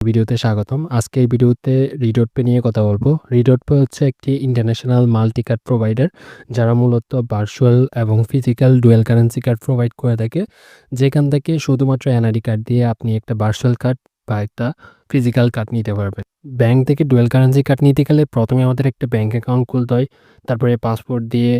ভিডিওতে স্বাগতম। আজকে এই ভিডিওতে রিডট পে নিয়ে কথা বলব। রিডট পে হচ্ছে একটি ইন্টারন্যাশনাল মাল্টি কার্ড প্রোভাইডার যারা মূলত ভার্চুয়াল এবং physical dual currency card provide করে থাকে। যেখান থেকে শুধুমাত্র এনআইডি কার্ড দিয়ে আপনি একটা ভার্চুয়াল কার্ড বা একটা ফিজিক্যাল কার্ড নিতে পারবেন। ব্যাংক থেকে ডুয়েল কারেন্সি কার্ড নিতে গেলে প্রথমে আমাদের একটা ব্যাংক অ্যাকাউন্ট খুলতে হয়। তারপরে পাসপোর্ট দিয়ে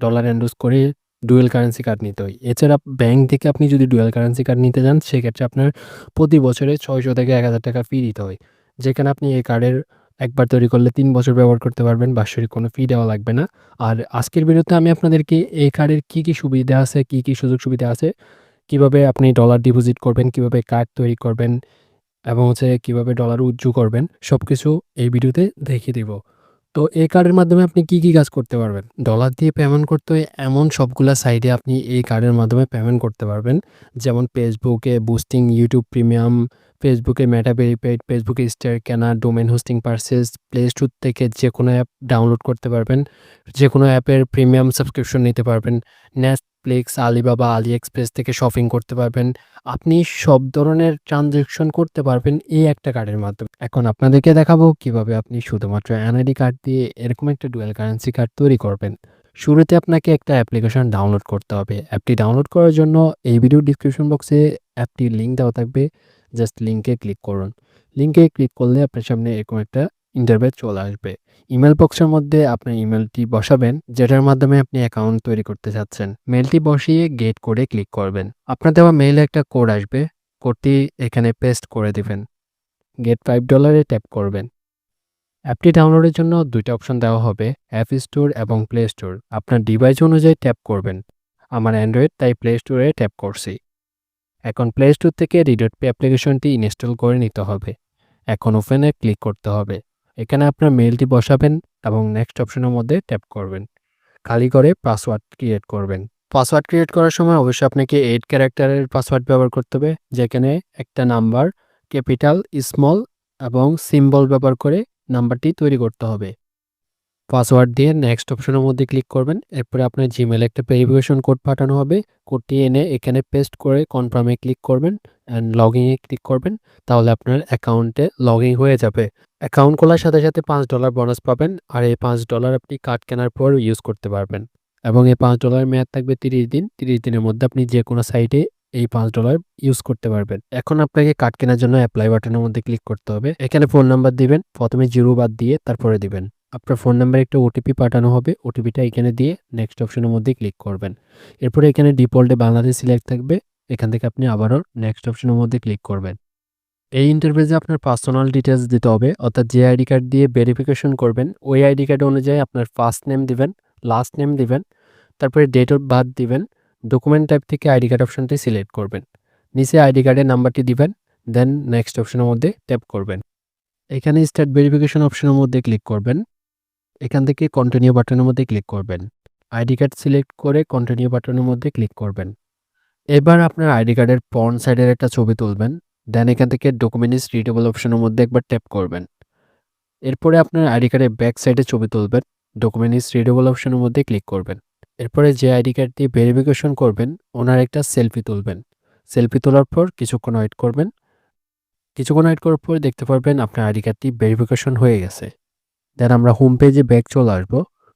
ডলার এন্ডোজ করে ডুয়েল কারেন্সি কার্ড নিতে হয়। এছাড়া ব্যাংক থেকে আপনি যদি ডুয়েল কারেন্সি কার্ড নিতে যান সেক্ষেত্রে আপনার প্রতি বছরে ৬০০ থেকে ১,০০০ টাকা ফি দিতে হয়। যেখানে আপনি এই কার্ডের একবার তৈরি করলে তিন বছর ব্যবহার করতে পারবেন। বাৎসরিক কোনো ফি দেওয়া লাগবে না। আর আজকের ভিডিওতে আমি আপনাদেরকে এই কার্ডের কী, কী সুবিধা আছে, কী, কী সুযোগ সুবিধা আছে, কীভাবে আপনি ডলার ডিপোজিট করবেন, কীভাবে কার্ড তৈরি করবেন এবং হচ্ছে কীভাবে ডলার উজ্জু করবেন সব কিছু এই ভিডিওতে দেখিয়ে দিব। তো এই কার্ডের মাধ্যমে আপনি কি, কি কাজ করতে পারবেন? ডলার দিয়ে পেমেন্ট করতে এমন সবগুলা সাইডে আপনি এই কার্ডের মাধ্যমে পেমেন্ট করতে পারবেন। যেমন ফেসবুকে বুস্টিং, ইউটিউব প্রিমিয়াম, ফেসবুকে মেটা ভেরিফাইড, ফেসবুকে স্টার কেনা, domain hosting purchase play store থেকে যে কোনো অ্যাপ ডাউনলোড করতে পারবেন। যে কোনো অ্যাপের প্রিমিয়াম সাবস্ক্রিপশন নিতে পারবেন। নেটফ্লিক্স, আলিবাবা, আলি এক্সপ্রেস থেকে শপিং করতে পারবেন। আপনি সব ধরনের ট্রান্সেকশন করতে পারবেন এই একটা কার্ডের মাধ্যমে। এখন আপনাদেরকে দেখাবো কীভাবে আপনি শুধুমাত্র এনআইডি কার্ড দিয়ে এরকম একটা ডুয়েল কারেন্সি কার্ড তৈরি করবেন। শুরুতে আপনাকে একটা অ্যাপ্লিকেশন ডাউনলোড করতে হবে। অ্যাপটি ডাউনলোড করার জন্য এই ভিডিও ডিসক্রিপশন বক্সে অ্যাপটির লিঙ্ক দেওয়া থাকবে। জাস্ট লিঙ্কে ক্লিক করুন। লিঙ্কে ক্লিক করলে আপনার সামনে এরকম একটা ইন্টারফেস চলে আসবে। ইমেল বক্সের মধ্যে আপনি ইমেলটি বসাবেন, যেটার মাধ্যমে আপনি অ্যাকাউন্ট তৈরি করতে চাচ্ছেন। মেলটি বসিয়ে গেট কোডে ক্লিক করবেন। আপনার দেওয়া মেইলে একটা কোড আসবে। কোডটি এখানে পেস্ট করে দিবেন। গেট ফাইভ ডলারে ট্যাপ করবেন। অ্যাপটি ডাউনলোডের জন্য ২ টা অপশন দেওয়া হবে অ্যাপ স্টোর এবং প্লে স্টোর। আপনার ডিভাইস অনুযায়ী ট্যাপ করবেন। আমার অ্যান্ড্রয়েড তাই প্লে স্টোরে ট্যাপ করছি। এখন প্লে স্টোর থেকে রিডট পে অ্যাপ্লিকেশনটি ইনস্টল করে নিতে হবে। এখন ওপেনে ক্লিক করতে হবে। এখানে আপনার মেলটি বসাবেন এবং নেক্সট অপশনের মধ্যে ট্যাপ করবেন। খালি করে পাসওয়ার্ড ক্রিয়েট করবেন। পাসওয়ার্ড ক্রিয়েট করার সময় অবশ্যই আপনাকে এইট ক্যারেক্টারের পাসওয়ার্ড ব্যবহার করতে হবে। যেখানে একটা নাম্বার, ক্যাপিটাল, স্মল এবং সিম্বল ব্যবহার করে নাম্বারটি তৈরি করতে হবে। পাসওয়ার্ড দিয়ে নেক্সট অপশনের মধ্যে ক্লিক করবেন। এরপরে আপনার জিমেলে একটা ভেরিফিকেশন কোড পাঠানো হবে। কোডটি এনে এখানে পেস্ট করে কনফার্মে ক্লিক করবেন অ্যান্ড লগইন ক্লিক করবেন। তাহলে আপনার অ্যাকাউন্টে লগইন হয়ে যাবে। অ্যাকাউন্ট খোলার সাথে, সাথে পাঁচ ডলার বোনাস পাবেন। আর এই পাঁচ ডলার আপনি কার্ড কেনার পর ইউজ করতে পারবেন। এবং এই $5 এর মেয়াদ থাকবে ৩০ দিন। ৩০ দিনের মধ্যে আপনি যে কোনো সাইটে এই পাঁচ ডলার ইউজ করতে পারবেন। এখন আপনাকে কার্ড কেনার জন্য অ্যাপ্লাই বাটনের মধ্যে ক্লিক করতে হবে। এখানে ফোন নাম্বার দিবেন। প্রথমে জিরো বাদ দিয়ে তারপরে দিবেন। আপনার ফোন নাম্বারে একটা ওটিপি পাঠানো হবে। ওটিপিটা এখানে দিয়ে নেক্সট অপশনের মধ্যে ক্লিক করবেন। এরপরে এখানে ডিফল্টে বাংলাদেশ সিলেক্ট থাকবে। এখান থেকে আপনি আবারও নেক্সট অপশনের মধ্যে ক্লিক করবেন। এই ইন্টারফেসে আপনার পার্সোনাল ডিটেলস দিতে হবে। অর্থাৎ যে আইডি কার্ড দিয়ে ভেরিফিকেশন করবেন ওই আইডি কার্ড অনুযায়ী আপনার ফার্স্ট নেম দিবেন, লাস্ট নেম দিবেন, তারপরে ডেট অফ বার্থ দিবেন। ডকুমেন্ট টাইপ থেকে আইডি কার্ড অপশনটি সিলেক্ট করবেন। নিচে আইডি কার্ডের নাম্বারটি দিবেন। দেন নেক্সট অপশনের মধ্যে ট্যাপ করবেন। এখানে স্টার্ট ভেরিফিকেশন অপশনের মধ্যে ক্লিক করবেন। এখান থেকে কন্টিনিউ বাটনের মধ্যে ক্লিক করবেন। আইডি কার্ড সিলেক্ট করে কন্টিনিউ বাটনের মধ্যে ক্লিক করবেন। এবার আপনার আইডি কার্ডের ফ্রন্ট সাইডের একটা ছবি তুলবেন। দেন এখান থেকে ডকুমেন্টস রিডেবল অপশনের মধ্যে একবার ট্যাপ করবেন। এরপরে আপনার আইডি কার্ডের ব্যাক সাইডে ছবি তুলবেন। ডকুমেন্টস রিডেবল অপশনের মধ্যে ক্লিক করবেন। এরপরে যে আইডি কার্ড দিয়ে ভেরিফিকেশন করবেন, ওনার একটা সেলফি তুলবেন। সেলফি তোলার পর কিছুক্ষণ ওয়েট করবেন। কিছুক্ষণ ওয়েট করার পর দেখতে পারবেন আপনার আইডি কার্ডটি ভেরিফিকেশন হয়ে গেছে। দেন আমরা হোম পেজে ব্যাক চলে আসব।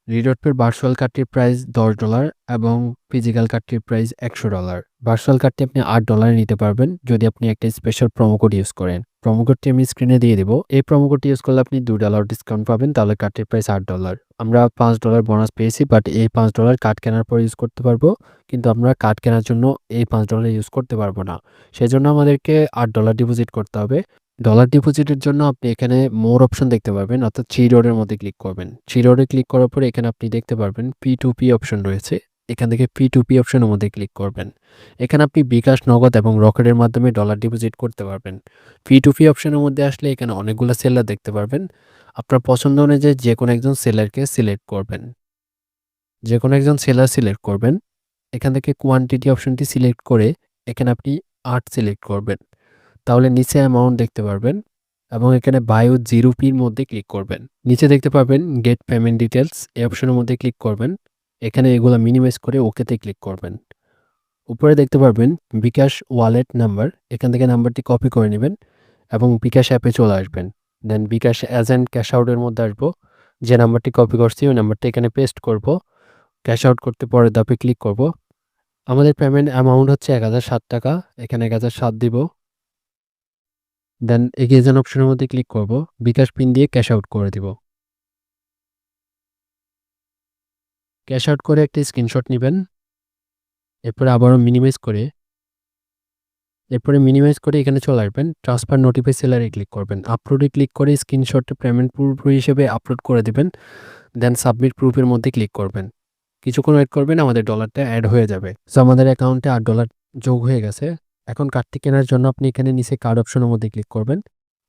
রিডট পের ভার্চুয়াল কার্ডটির প্রাইস $10 এবং ফিজিক্যাল কার্ডটির প্রাইস $100। ভার্চুয়াল কার্ডটি আপনি $8 এ নিতে পারবেন যদি আপনি একটা স্পেশাল প্রোমো কোড ইউজ করেন। প্রোমো কোডটি আমি স্ক্রিনে দিয়ে দেব। এই প্রোমো কোডটি ইউজ করলে আপনি দু ডলার ডিসকাউন্ট পাবেন, তাহলে কার্ডটির প্রাইস আট ডলার আমরা পাঁচ ডলার বোনাস পেয়েছি বাট এই পাঁচ ডলার কার্ড কেনার পর ইউজ করতে পারব। কিন্তু আমরা কার্ড কেনার জন্য এই পাঁচ ডলার ইউজ করতে পারব না। সেজন্য আমাদেরকে আট ডলার ডিপোজিট করতে হবে। ডলার ডিপোজিটের জন্য আপনি এখানে মোর অপশন দেখতে পারবেন অর্থাৎ থ্রি ডটের মধ্যে ক্লিক করবেন। থ্রি ডটে ক্লিক করার পরে এখানে আপনি দেখতে পারবেন P2P অপশন রয়েছে। এখান থেকে P2P অপশনের মধ্যে ক্লিক করবেন। এখানে আপনি বিকাশ, নগদ এবং রকেটের মাধ্যমে ডলার ডিপোজিট করতে পারবেন। P2P অপশনের মধ্যে আসলে এখানে অনেকগুলো সেলার দেখতে পারবেন। আপনার পছন্দ অনুযায়ী যে কোনো একজন সেলারকে সিলেক্ট করবেন। যে কোনো একজন সেলার সিলেক্ট করবেন। এখান থেকে কোয়ান্টিটি অপশনটি সিলেক্ট করে এখানে আপনি আর্ট সিলেক্ট করবেন। তাহলে নিচে অ্যামাউন্ট দেখতে পারবেন এবং এখানে বায়ো 0 পির মধ্যে ক্লিক করবেন। নিচে দেখতে পাবেন গেট পেমেন্ট ডিটেলস এই অপশনের মধ্যে ক্লিক করবেন। এখানে এগুলা মিনিমাইজ করে ওকেতে ক্লিক করবেন। উপরে দেখতে পারবেন বিকাশ ওয়ালেট নাম্বার। এখান থেকে নাম্বারটি কপি করে নেবেন এবং বিকাশ অ্যাপে চলে আসবেন দেন বিকাশ এজেন্ট ক্যাশ আউটের মধ্যে আসব, যে নাম্বারটি কপি করছি, ওই নাম্বারটা এখানে পেস্ট করব ক্যাশ আউট করতে পরের দাপে ক্লিক করব আমাদের পেমেন্ট অ্যামাউন্ট হচ্ছে এক হাজার সাত টাকা, এখানে এক হাজার সাত দিব দেন এগিয়েজন অপশনের মধ্যে ক্লিক করব। বিকাশ পিন দিয়ে ক্যাশ আউট করে দিব। ক্যাশ আউট করে একটা স্ক্রিনশট নেবেন। এরপরে আবারও মিনিমাইজ করে। এরপরে মিনিমাইজ করে এখানে চলে আসবেন। ট্রান্সফার নোটিফাই সেলারে ক্লিক করবেন। আপলোডে ক্লিক করে স্ক্রিনশটে পেমেন্ট প্রুফ হিসেবে আপলোড করে দেবেন। দেন সাবমিট প্রুফের মধ্যে ক্লিক করবেন। কিছুক্ষণ ওয়েট করবেন, আমাদের ডলারটা অ্যাড হয়ে যাবে। সো আমাদের অ্যাকাউন্টে আট ডলার যোগ হয়ে গেছে। এখন কার্ডটি কেনার জন্য আপনি এখানে নিচে কার্ড অপশনের মধ্যে ক্লিক করবেন।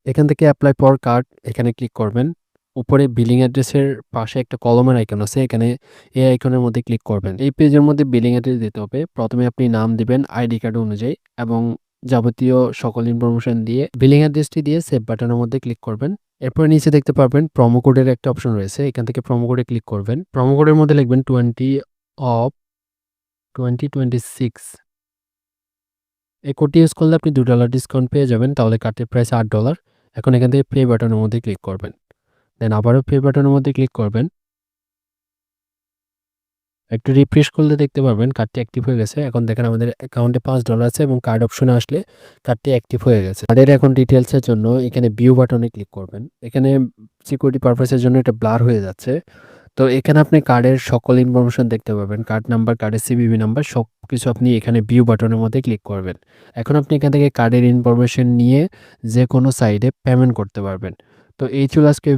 এখান থেকে অ্যাপ্লাই পর কার্ড এখানে ক্লিক করবেন। উপরে বিলিং অ্যাড্রেসের পাশে একটা কলমের আইকন আছে, এখানে এই আইকনের মধ্যে ক্লিক করবেন। এই পেজের মধ্যে বিলিং অ্যাড্রেস দিতে হবে। প্রথমে আপনি নাম দিবেন আইডি কার্ড অনুযায়ী এবং যাবতীয় সকল ইনফরমেশন দিয়ে বিলিং অ্যাড্রেসটি দিয়ে সেভ বাটনের মধ্যে ক্লিক করবেন। এরপরে নিচে দেখতে পারবেন প্রোমো কোডের একটা অপশন রয়েছে। এখান থেকে প্রোমো কোডে ক্লিক করবেন। প্রোমো কোডের মধ্যে লিখবেন twenty off twenty twenty six এই কোডটি ইউজ করলে আপনি দু ডলার ডিসকাউন্ট পেয়ে যাবেন, তাহলে কার্ডের প্রাইস আট ডলার এখন এখান থেকে পে বাটনের মধ্যে ক্লিক করবেন। দেন আবারও পে বাটনের মধ্যে ক্লিক করবেন। একটু রিফ্রেশ করলে দেখতে পারবেন কার্ডটি অ্যাক্টিভ হয়ে গেছে। এখন দেখেন আমাদের অ্যাকাউন্টে পাঁচ ডলার আছে এবং কার্ড অপশনে আসলে কার্ডটি অ্যাক্টিভ হয়ে গেছে। কার্ডের এখন ডিটেলসের জন্য এখানে ভিউ বাটনে ক্লিক করবেন। এখানে সিকিউরিটি পারপাসের জন্য এটা ব্লার হয়ে যাচ্ছে। তো এখানে আপনি কার্ডের সকল ইনফরমেশন দেখতে পাবেন। কার্ড নাম্বার কার্ডের সিবিবি নাম্বার সব কিছু আপনি এখানে ভিউ বাটনের মধ্যে ক্লিক করবেন। এখন আপনি এখান থেকে কার্ডের ইনফরমেশন নিয়ে যে কোনো সাইডে পেমেন্ট করতে পারবেন। তো এই ছিল আজকে